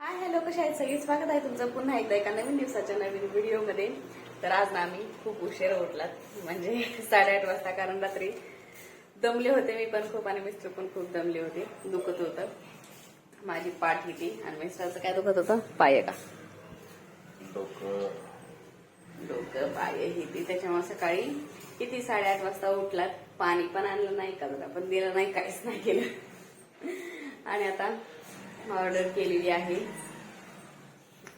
Hi hello कशा आहेत? सगळी स्वागत आहे तुमचं. पुन्हा एकदा एका नवीन दिवसाच्या नवीन व्हिडिओमध्ये. तर आज ना आम्ही खूप उशीर उठलात. म्हणजे साडेआठ वाजता कारण रात्री दमले होते मी पण खूप आणि मिस्टर पण खूप दमले होते. दुखत होतं. माझी पाठ होती आणि मिस्टरचं काय दुखत होतं? पाय का डोकं. पाय हिती त्याच्यामुळे सकाळी किती साडेआठ वाजता उठलात? पाणी पण आणलं नाही का पण दिलं नाही काहीच नाही केलं. आणि आता ऑर्डर केलेली आहे.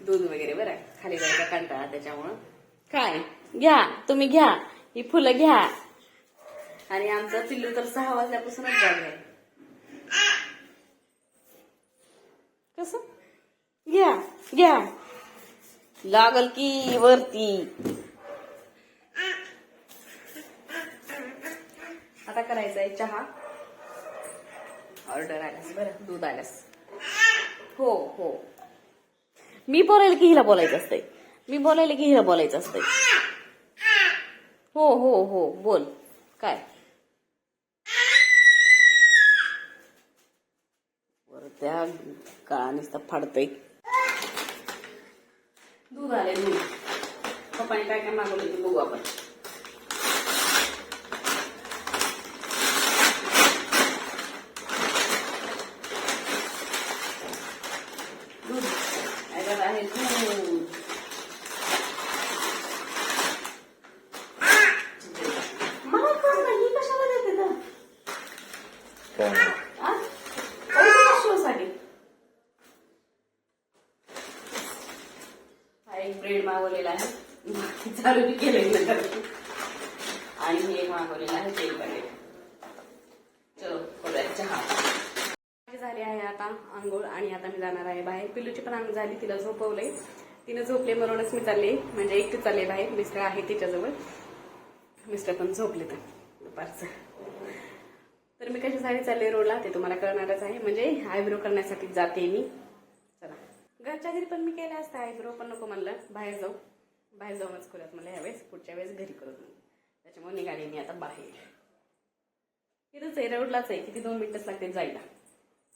दूध वगैरे बरं खाली जायचा कंटाळा त्याच्यामुळं. काय? घ्या. तुम्ही घ्या. ही फुलं घ्या. आणि आमचा पिल्लू तर सहा वाजल्यापासूनच जागे कसं? घ्या. घ्या. लागल की वरती. आता करायचा आहे चहा. ऑर्डर आल्यास. बरं दूध आल्यास. हो हो. मी बोलायला की हिला बोलायचं असतंय? मी बोलायला की हिला बोलायचं असतंय? हो हो हो. बोल. काय? वर त्या काळा नुसता फाडतय. दूध आले दूध पप्पाने काय काय मागवले ते बघू आपण दूध याच्यात आहे दूध मला कळलं नाही, ही कशाला देते ना काय नाही. आ? कोणत्या शोसाठी हा एक ब्रेड मागवलेला आहे चालू बी केलेलं नंतर आणि हे एक मागवलेलं आहे तेल पॅकेट चलो करूया चहा. झाली आहे आता आंघोळ आणि आता मी जाणार आहे बाहेर. पिल्लूची पण आंघोळ झाली तिला झोपवलंय. तिनं झोपले म्हणूनच मी चालले. म्हणजे एकटी चालले बाहेर. मिस्टर आहे तिच्याजवळ. मिस्टर पण झोपले तर दुपारचं. तर मी कशासाठी चालले रोडला ते तुम्हाला कळणारच आहे. म्हणजे आयब्रो करण्यासाठी जाते मी. चला. घरच्या घरी पण मी केलं असतं आयब्रो पण नको म्हणलं. बाहेर जाऊ. बाहेर जाऊनच करूयात मला यावेळेस पुढच्या वेळेस घरी करू त्याच्यामुळे निघाले मी आता बाहेर. इथंच आहे रोडलाच आहे. किती दोन मिनिटच लागते जायला.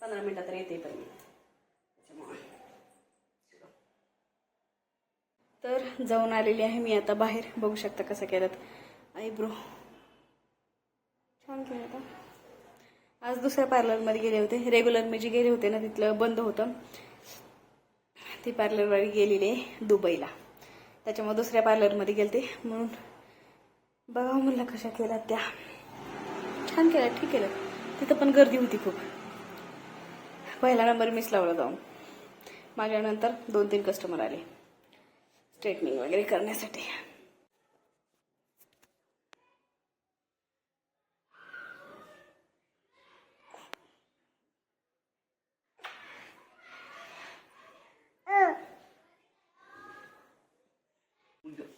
पंधरा मिनटात तर येते पण मी. त्याच्यामुळे. तर जाऊन आलेली आहे मी आता बाहेर. बघू शकता कसं केलं आयब्रो छान केलं होतं आज दुसऱ्या पार्लरमध्ये गेले होते. रेग्युलर मी जे गेले होते ना तिथलं बंद होतं. ती पार्लरवर गेलेली आहे दुबईला. त्याच्यामुळे दुसऱ्या पार्लरमध्ये गेलते. म्हणून बघा म्हणलं कशा केल्या त्या. छान केलं ठीक केलं तिथं पण गर्दी होती खूप. पहिला नंबर मिस लावला जाऊन. माझ्यानंतर दोन तीन कस्टमर आले. स्ट्रेटनिंग वगैरे करण्यासाठी.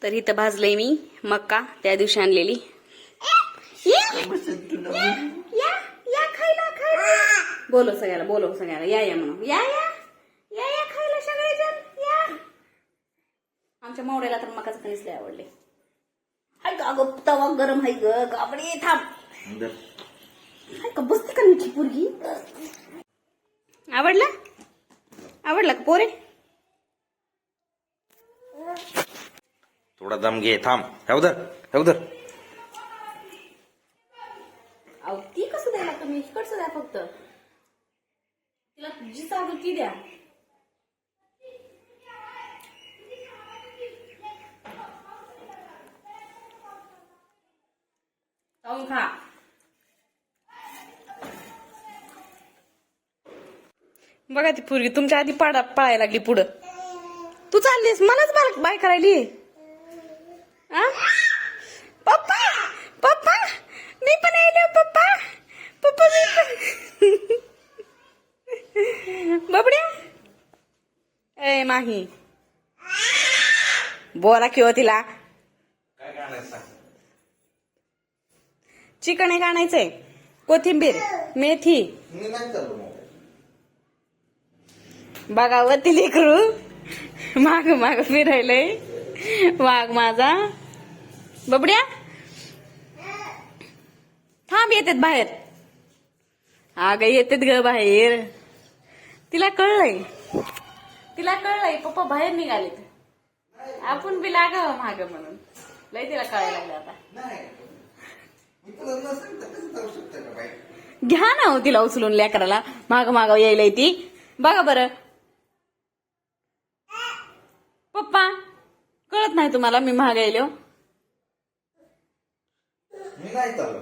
तर इथं भाजलंय मी मक्का त्या दिवशी आणलेली. या या खायला खायला बोलो सगळ्याला बोलो सगळ्याला या या म्हणून. या या या या खायला सगळेजण या. आमच्या मावड्याला तर मकाच कणीस लय आवडले हाय का अगं तवा गरम हाय ग गाबडे थांब. का बसते का नीची पोरगी? आवडला? आवडला का पोरे? थोडा दम घे थांब. हे उधर हे उधर अहो ती कसं द्यायला तुम्ही इकडचं द्या फक्त. तिला जी चालू ती द्या. जाऊन खा. बघा ती पूर्वी तुमच्या आधी पाडा पळायला लागली पुढं. तू चाललीस मलाच बाल बाय करायली? पप्पा पप्पा मी पण आलो पप्पा. पप्पा मी पण. बबड्या. ए माही. बोला किंवा तिला. काय काढायचं चिकन एक आणायचंय. कोथिंबीर मेथी. मी नाही चाललो मग. बघावं ती लेकरू. माग माग फिरायलंय. वाघ माझा. बबड्या? थांब येतात बाहेर. अगं येतात ग बाहेर. तिला कळलंय. तिला कळलंय पप्पा बाहेर निघालेत. आपण बी लाग माग म्हणून. लय तिला कळायला लागलं आता. घ्या ना हो तिला उचलून लेकराला. माग माग यायला ती. बघा बरं. पप्पा कळत नाही तुम्हाला मी महाग यायलो? मी नाही चाललो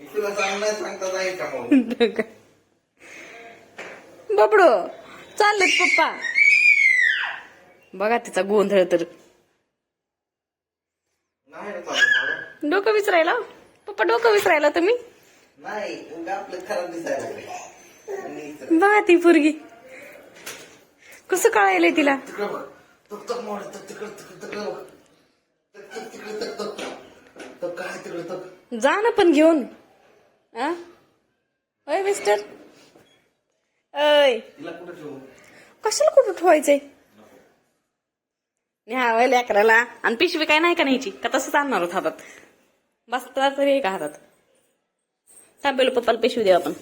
मी तुला सांगणार सांगता जाईल का मग बबडो चाललेत पप्पा बघा तिचा गोंधळ तर नाही रे चाललो मला डोकं विसरायला पप्पा डोकं विसरायला तुम्ही नाही उगा आपलं खराब दिसायला लागलं आणि इथं- बघा ती पोरगी कसं कळायलंय तिला तिकडं बघ तक तक मोड तक तिकडं तक तिकडं बघ तक तक तिकडं तक तक जा ना पण घेऊन? अय मिस्टर. अय तिला कुठं ठेवू? कशाला कुठं ठेवायचंय? न्या लेकराला. आणि पिशवी काय नाही का न्यायची? का तसंच आणणार होत हातात? बसता तरी आहे का हातात. थांबेलो पप्पाला पिशवी देऊ आपण.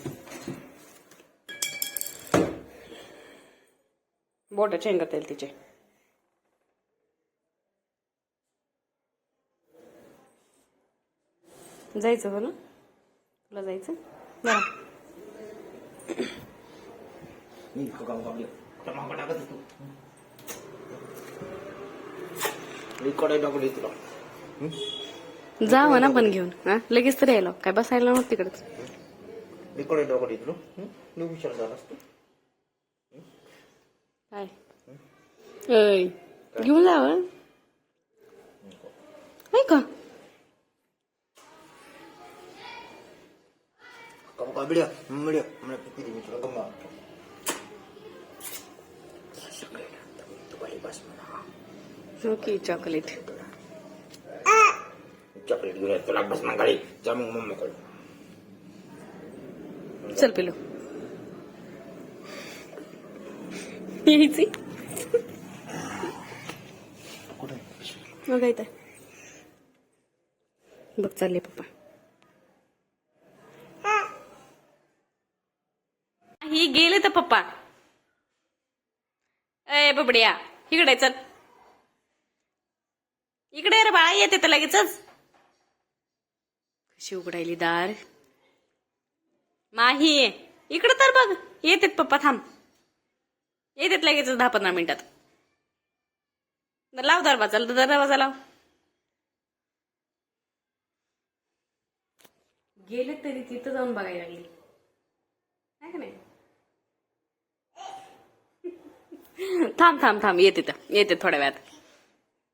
बोट चेंगत येईल तिचे. जायचं हो ना तुला जायचं? बरं मागं जा ना पण घेऊन. हा? लगेच तर यायला. काय बसायला नव्हतं तिकडच. मी कडे टाकली तुला. मी विचार झाला असतो. काय? घेऊन जावं आहे का? काम का बिड्या मिड्या मला किती मी तुला गम्मा बस म्हणा ओके चॉकलेट चॉकलेट घेऊन ये, तुला बस ना गाडी जा मग मम्मीकडे चल पिलो यायची कुठे मग काय तर बघ चालले पप्पा ही गेले तर पप्पा. ए बबड्या इकडे चल. इकडे रे बाळा येते तर लगेचच. कशी उघडायली दार. माही इकडे तर बघ. येतेत पप्पा थांब. येतेत लगेच दहा पंधरा मिनिटात. लाव दरवाजा दरवाजा लाव. गेले तरी तिथं जाऊन बघायला लागली. नाही का नाही? थांब थांब थांब. येते तर. येते थोड्या वेळात.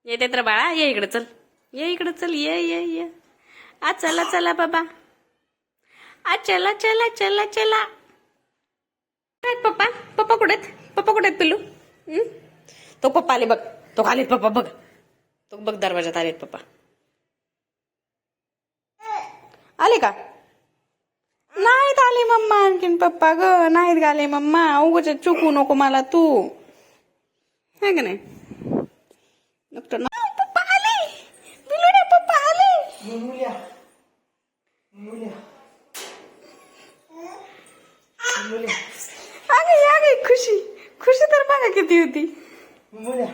येते तर बाळा ये इकडे चल. ये इकडे चल. ये ये ये. आ चला चला बाबा. आ चला चला चला चला. पप्पा? पप्पा कुठे आहेत? पप्पा कुठे आहेत पिल्लू? तो पप्पा आले बघ. तो आलेत पप्पा बघ. तो बघ दरवाजात आलेत पप्पा. आले का? नाहीत आले मम्मा आणखीन पप्पा ग. नाहीत आले मम्मा. उगाच चुकू नको मला तू. है का नाही? डॉक्टर ना पप्पा आले। बिलुडे पप्पा आले। मुल्या मुल्या मुल्या आगे आगे खुशी। खुशी तर बघा किती होती? मुल्या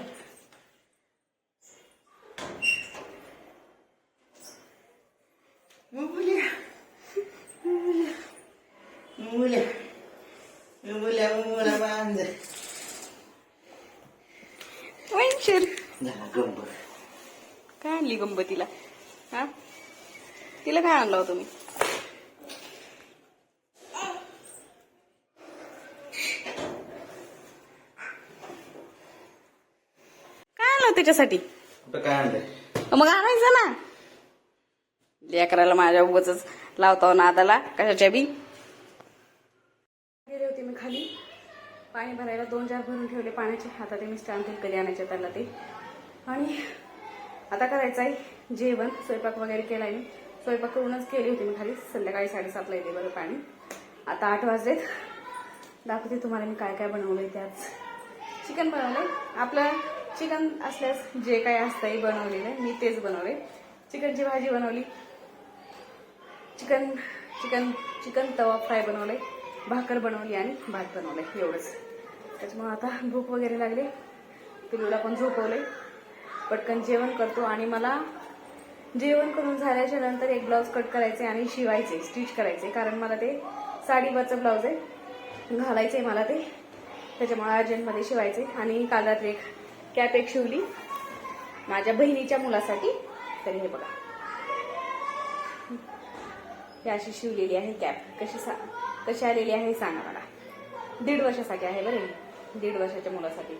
मुल्या मुल्या मुल्या मुल्या बांध वंशर झाला गंबर काय आणली गंमतीला. हा? तिला काय आणलं होतं तुम्ही? काय आणलं त्याच्यासाठी? कुठं काय आणलंय? मग आणायचं ना. लेकराला माझ्या उगाच लावतो नादाला कशाच्या बी? गेले होते मी खाली. पाणी भरायला दोन जार भरून ठेवले. पाण्याचे आता ते मिस्टर आणतील कधी आणायचे त्याला ते. आणि आता करायचं आहे जेवण स्वयंपाक वगैरे केला मी. स्वयंपाक करूनच केली होती मी खाली. संध्याकाळी साडेसातला येते बरं पाणी. आता आठ वाजलेत. दाखवते तुम्हाला मी काय काय बनवलंय आहे आज चिकन बनवलंय. आपलं चिकन असल्यास जे काय असतंय बनवलेलं मी तेच बनवले चिकनची भाजी बनवली. Chicken chicken chicken tawa fry बनवलंय. भाकर बनवली आणि भात बनवलंय. एवढंच. त्याच्यामुळे आता भूक वगैरे लागली. पिलूला पण झोपवले पटकन जेवण करतो आणि मला जेवण करून झाल्याच्यानंतर एक ब्लाऊज कट करायचे आणि शिवायचे स्टिच करायचे. कारण मला ते साडीवरचं ब्लाऊज आहे. घालायचंय मला ते. त्याच्यामुळे अर्जंटमध्ये शिवायचे. आणि काल रात्री एक कॅप एक शिवली. माझ्या बहिणीच्या मुलासाठी. तरी हे बघा. ही अशी शिवलेली आहे कॅप. कशी सा कशी आलेली आहे सांगा मला. दीड वर्षासाठी आहे बरं दीड वर्षाच्या मुलासाठी.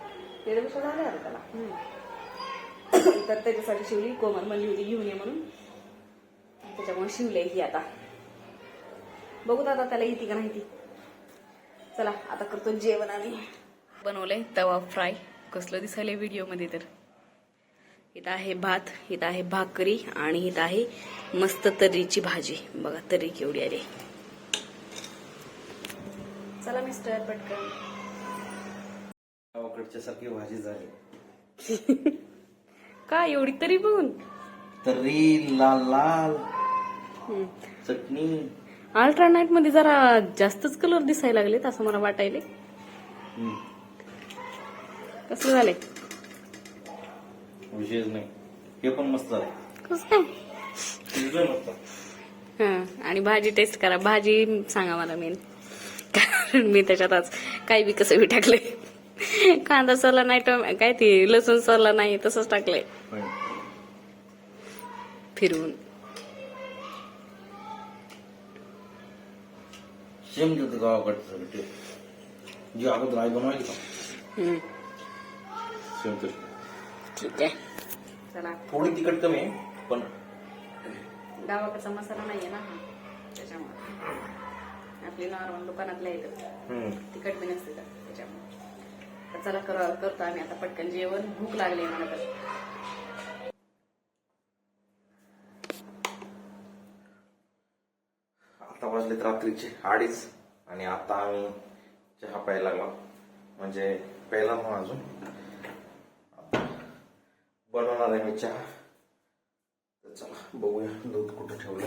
दीड वर्ष झाले आता त्याला. हम्म. तर त्याच्यासाठी शिवली कोमल म्हणली होती घेऊन ये म्हणून. त्याच्यामुळे शिवले ही आता. बघू आता त्याला येते का नाही ती. चला आता करतो जेवण आणि बनवलंय तवा फ्राय. कसलं दिसायलंय व्हिडिओमध्ये तर. इथं आहे भात इथं आहे भाकरी आणि इथं आहे मस्त तर्रीची भाजी. बघा तर्री केवढी आली. चला मिस्टर पटकन. सारखी भाजी झाली. का एवढी तरी बघून? तरी लाल लाल. चटणी. अल्ट्रानाईटमध्ये जरा जास्तच कलर दिसायला लागलेत असं मला वाटायले. कसं झालंय? विशेष नाही. हे पण मस्त झालं कसं काय? हं, आणि भाजी टेस्ट करा. भाजी सांगा मला मेन कारण मी त्याच्यात आज काही बी कसं बी टाकलंय. कांदा सरला नाही टोमॅ काय ते लसूण सरला नाही तसंच टाकलंय. फिरवून सेम देतं गावाकडचं सगळं ते. जी अगोदर आई बनवायची का? हं, सेम तशी. ठीक आहे. चला. थोडी तिखट कमी आहे पण गावाकडचा मसाला नाहीये ना हा त्याच्यामुळे. आपली नॉर्मल दुकानातल्या येतं. तिखट बी नसते त्याच्यामुळे. चला कर करतो आम्ही आता पटकन. जेवण भूक लागली आहे मला तर आता वाजलेत रात्रीचे अडीच. आणि आता आम्ही चहा प्यायला लागलो. म्हणजे प्यायला मग अजून. बनवणार आहे मी चहा. तर चला बघूया दूध कुठं ठेवलं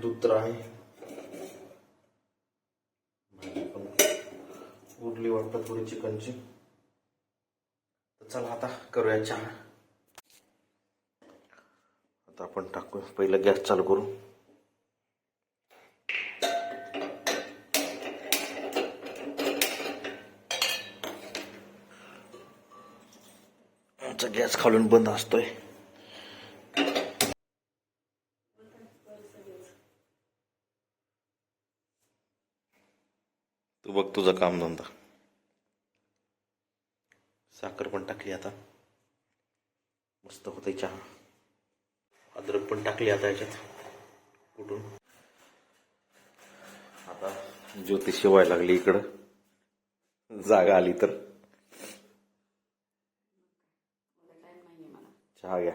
दूध तर आहे. उरली वाटतं थोडी चिकनची. तर चला आता करूया चहा. आता आपण टाकू पहिलं गॅस चालू करू. गॅस खालून बंद असतोय. तू बघ तुझं काम धंदा. साखर पण टाकली आता. मस्त होते चहा. अद्रक पण टाकली आता याच्यात. कुठून? आता ज्योतिष शिवाय लागली इकडं. जागा आली तर. चहा घ्या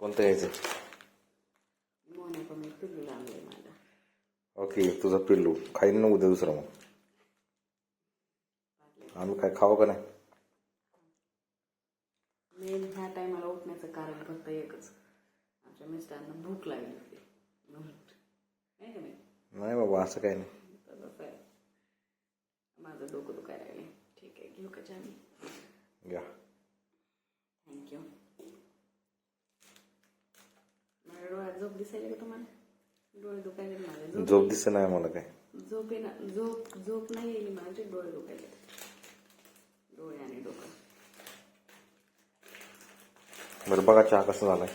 कोणतं घ्यायचं पण ओके तुझा पिल्लू खाईन ना उद्या दुसरं मग आम्ही काय खावं का नाही मेन ह्या टायमाला उठण्याचं कारण फक्त एकच आमच्या मिस्टरांना भूक लागली होती नाही नाही नाही बाबा असं काही नाही माझं डोकं दुखायला लागले ठीक आहे घेऊ का चहा घ्या थँक्यू माझ्या डोळ्यात झोप दिसायला का तुम्हाला? डोळे दुखायले माझे. झोप झोप दिसत नाही मला काय? झोप येणार झोप झोप नाही येईल माझे डोळे दुखायले. डोळे आणि डोकं. बरं बघा चहा कसा झालाय.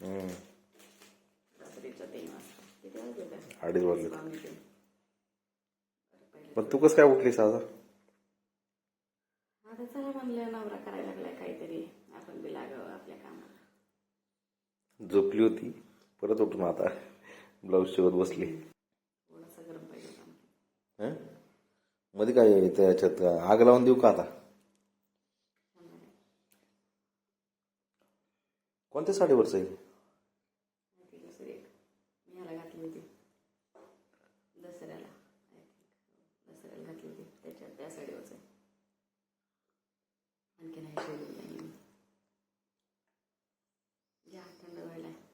हम्म. रात्रीच्या तीन वाजता किती वाजले? ते? अडीच वाजले. पण तू कसं काय उठलीस आज आता चला म्हणलं नवरा करायला लागलाय काहीतरी आपण बी लागावं आपल्या कामाला झोपली होती परत उठून आता ब्लाऊज शिवत बसली. हं? मध्ये काय त्याच्यात आग लावून देऊ का आता कोणत्या साडीवरचं आहे